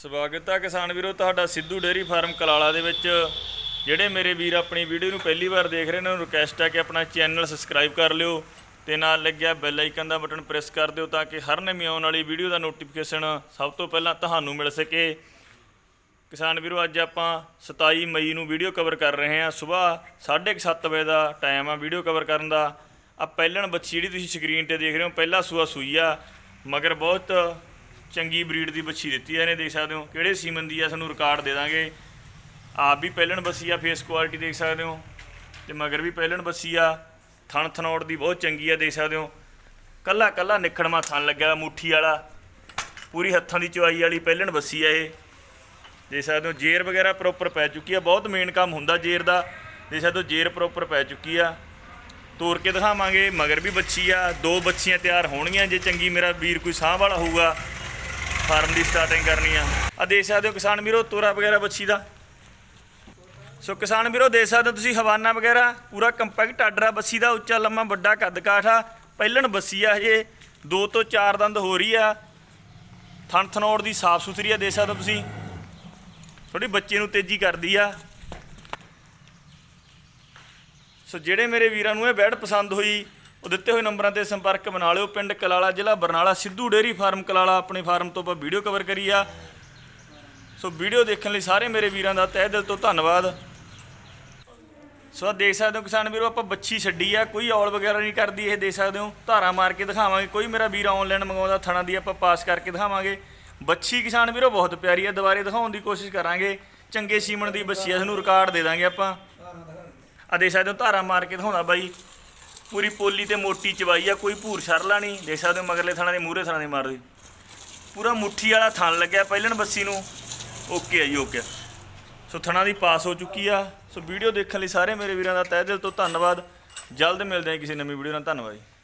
ਸਵਾਗਤ ਹੈ ਕਿਸਾਨ ਵੀਰੋ, ਤੁਹਾਡਾ ਸਿੱਧੂ ਡੇਅਰੀ ਫਾਰਮ ਕਲਾਲਾ ਦੇ ਵਿੱਚ। ਜਿਹੜੇ ਮੇਰੇ ਵੀਰ ਆਪਣੀ ਵੀਡੀਓ ਨੂੰ ਪਹਿਲੀ ਵਾਰ ਦੇਖ ਰਹੇ ਨੇ, ਉਹਨਾਂ ਨੂੰ ਰਿਕਵੈਸਟ ਹੈ ਕਿ ਆਪਣਾ ਚੈਨਲ ਸਬਸਕ੍ਰਾਈਬ ਕਰ ਲਿਓ ਤੇ ਨਾਲ ਲੱਗਿਆ ਬੈਲ ਆਈਕਨ ਦਾ ਬਟਨ ਪ੍ਰੈਸ ਕਰ ਦਿਓ ਤਾਂ ਕਿ ਹਰ ਨਵੀਂ ਆਉਣ ਵਾਲੀ ਵੀਡੀਓ ਦਾ ਨੋਟੀਫਿਕੇਸ਼ਨ ਸਭ ਤੋਂ ਪਹਿਲਾਂ ਤੁਹਾਨੂੰ ਮਿਲ ਸਕੇ। ਕਿਸਾਨ ਵੀਰੋ, ਅੱਜ ਆਪਾਂ 27 ਮਈ ਨੂੰ ਵੀਡੀਓ ਕਵਰ ਕਰ ਰਹੇ ਹਾਂ। ਸਵੇਰ 7:30 ਵਜੇ ਦਾ ਟਾਈਮ ਆ ਵੀਡੀਓ ਕਵਰ ਕਰਨ ਦਾ। ਆ ਪਹਿਲਣ ਬੱਚੀ ਜਿਹੜੀ ਤੁਸੀਂ ਸਕਰੀਨ ਤੇ ਦੇਖ ਰਹੇ ਹੋ, ਪਹਿਲਾ ਸੂਆ ਸੂਈ ਆ, ਮਗਰ ਬਹੁਤ ਚੰਗੀ ਬਰੀਡ ਦੀ ਬੱਚੀ ਦਿੱਤੀ ਆ ਇਹਨੇ, ਦੇਖ ਸਕਦੇ ਹੋ। ਕਿਹੜੇ ਸੀਮਨ ਦੀ ਆ, ਸਾਨੂੰ ਰਿਕਾਰਡ ਦੇ ਦਾਂਗੇ। ਆਪ ਵੀ ਪਹਿਲਣ ਬੱਸੀ ਆ ਫੇਸ ਕੁਆਲਿਟੀ ਦੇਖ ਸਕਦੇ ਹੋ। ਤੇ ਮਗਰ ਵੀ ਪਹਿਲਣ ਬੱਸੀ ਆ। ਥਣ ਥਨੌੜ ਦੀ ਬਹੁਤ ਚੰਗੀ ਆ, ਦੇਖ ਸਕਦੇ ਹੋ। ਕੱਲਾ ਕੱਲਾ ਨਿਖੜਮਾ ਥਣ ਲੱਗਿਆ ਮੁੱਠੀ ਵਾਲਾ। ਪੂਰੀ ਹੱਥਾਂ ਦੀ ਚਵਾਈ ਵਾਲੀ ਪਹਿਲਣ ਬੱਸੀ ਆ ਇਹ। ਦੇਖ ਸਕਦੇ ਹੋ, ਜੇਰ ਵਗੈਰਾ ਪ੍ਰੋਪਰ ਪੈ ਚੁੱਕੀ ਆ। ਬਹੁਤ ਮੇਨ ਕੰਮ ਹੁੰਦਾ ਜੇਰ ਦਾ। ਦੇਖ ਸਕਦੇ ਹੋ, ਜੇਰ ਪ੍ਰੋਪਰ ਪੈ ਚੁੱਕੀ ਆ। ਤੋਰ ਕੇ ਦਿਖਾਵਾਂਗੇ, ਮਗਰ ਵੀ ਬੱਚੀ ਆ। ਦੋ ਬੱਚੀਆਂ ਤਿਆਰ ਹੋਣਗੀਆਂ, ਜੇ ਚੰਗੀ ਮੇਰਾ ਵੀਰ ਕੋਈ ਸਾਹ ਵਾਲਾ ਹੋਊਗਾ। ਫਾਰਮ ਦੀ ਸਟਾਰਟਿੰਗ ਕਰਨੀ ਆ। ਆ ਦੇਖ ਸਕਦੇ ਹੋ ਕਿਸਾਨ ਵੀਰੋ, ਤੋਰਾ ਵਗੈਰਾ ਬੱਚੀ ਦਾ। ਸੋ ਕਿਸਾਨ ਵੀਰੋ, ਦੇਖ ਸਕਦੇ ਹੋ ਤੁਸੀਂ ਹਵਾਨਾ ਵਗੈਰਾ, ਪੂਰਾ ਕੰਪੈਕਟ ਆਰਡਰ ਆ ਬੱਸੀ ਦਾ, ਉੱਚਾ, ਲੰਮਾ, ਵੱਡਾ ਕੱਦ ਕਾਠ ਆ। ਪਹਿਲਣ ਬੱਸੀ ਆ ਹਜੇ ਦੋ ਤੋਂ ਚਾਰ ਦੰਦ ਹੋ ਰਹੀ ਆ। ਥਣ ਥਨੌੜ ਦੀ ਸਾਫ਼ ਸੁਥਰੀ ਆ, ਦੇਖ ਸਕਦੇ ਹੋ ਤੁਸੀਂ। ਥੋੜੀ ਬੱਚੇ ਨੂੰ ਤੇਜ਼ੀ ਕਰਦੀ ਆ। ਸੋ ਜਿਹੜੇ ਮੇਰੇ ਵੀਰਾਂ ਨੂੰ ਇਹ ਬੈਡ ਪਸੰਦ ਹੋਈ ਉਹ ਦਿੱਤੇ ਹੋਏ ਨੰਬਰਾਂ ਤੇ ਸੰਪਰਕ ਬਣਾ ਲਿਓ। ਪਿੰਡ ਕਲਾਲਾ ਜ਼ਿਲ੍ਹਾ ਬਰਨਾਲਾ ਸਿੱਧੂ ਡੇਰੀ ਫਾਰਮ ਕਲਾਲਾ ਆਪਣੇ ਫਾਰਮ ਤੋਂ ਆਪਾਂ ਵੀਡੀਓ ਕਵਰ ਕਰੀ ਆ। ਸੋ ਵੀਡੀਓ ਦੇਖਣ ਲਈ ਸਾਰੇ ਮੇਰੇ ਵੀਰਾਂ ਦਾ ਤਹਿ ਦਿਲ ਤੋਂ ਧੰਨਵਾਦ। ਸੋ ਆਹ ਦੇਖ ਸਕਦੇ ਹੋ ਕਿਸਾਨ ਵੀਰੋ, ਆਪਾਂ ਬੱਚੀ ਛੱਡੀ ਆ। ਕੋਈ ਔਲ ਵਗੈਰਾ ਨਹੀਂ ਕਰਦੀ, ਇਹ ਦੇਖ ਸਕਦੇ ਹੋ। ਧਾਰਾ ਮਾਰ ਕੇ ਦਿਖਾਵਾਂਗੇ। ਕੋਈ ਮੇਰਾ ਵੀਰ ਆਨਲਾਈਨ ਮੰਗਵਾਉਂਦਾ, ਥਣਾ ਦੀ ਆਪਾਂ ਪਾਸ ਕਰਕੇ ਦਿਖਾਵਾਂਗੇ। ਬੱਚੀ ਕਿਸਾਨ ਵੀਰੋ, ਬਹੁਤ ਪਿਆਰੀ ਆ। ਦੁਬਾਰੇ ਦਿਖਾਉਣ ਦੀ ਕੋਸ਼ਿਸ਼ ਕਰਾਂਗੇ। ਚੰਗੇ ਸੀਮਣ ਦੀ ਬੱਚੀ ਆ, ਤੁਹਾਨੂੰ ਰਿਕਾਰਡ ਦੇ ਦਾਂਗੇ ਆਪਾਂ। ਆ ਦੇਖ ਸਕਦੇ ਹੋ, ਧਾਰਾ ਮਾਰ ਕੇ ਦਿਖਾਉਂਦਾ ਬਾਈ। ਪੂਰੀ ਪੋਲੀ ਤੇ ਮੋਟੀ ਚਵਾਈ ਆ, ਕੋਈ ਭੂਰ ਛਰਲਾ ਨਹੀਂ। ਦੇਖ ਸਕਦੇ ਹੋ ਮਗਰਲੇ ਥਾਣਾ ਦੇ ਮੂਹਰੇ ਥਣਾ ਦੇ ਮਾਰਦੀ ਪੂਰਾ ਮੁੱਠੀ ਵਾਲਾ ਥਣ ਲੱਗਿਆ ਪਹਿਲਣ ਬੱਸੀ ਨੂੰ। ਓਕੇ ਆ ਜੀ, ਓਕੇ ਸੋ ਥਣਾ ਦੀ ਪਾਸ ਹੋ ਚੁੱਕੀ ਆ। ਸੋ ਵੀਡੀਓ ਦੇਖਣ ਲਈ ਸਾਰੇ ਮੇਰੇ ਵੀਰਾਂ ਦਾ ਤਹਿ ਦਿਲ ਤੋਂ ਧੰਨਵਾਦ। ਜਲਦ ਮਿਲਦੇ ਹਾਂ ਕਿਸੇ ਨਵੀਂ ਵੀਡੀਓ ਨਾਲ। ਧੰਨਵਾਦ ਜੀ।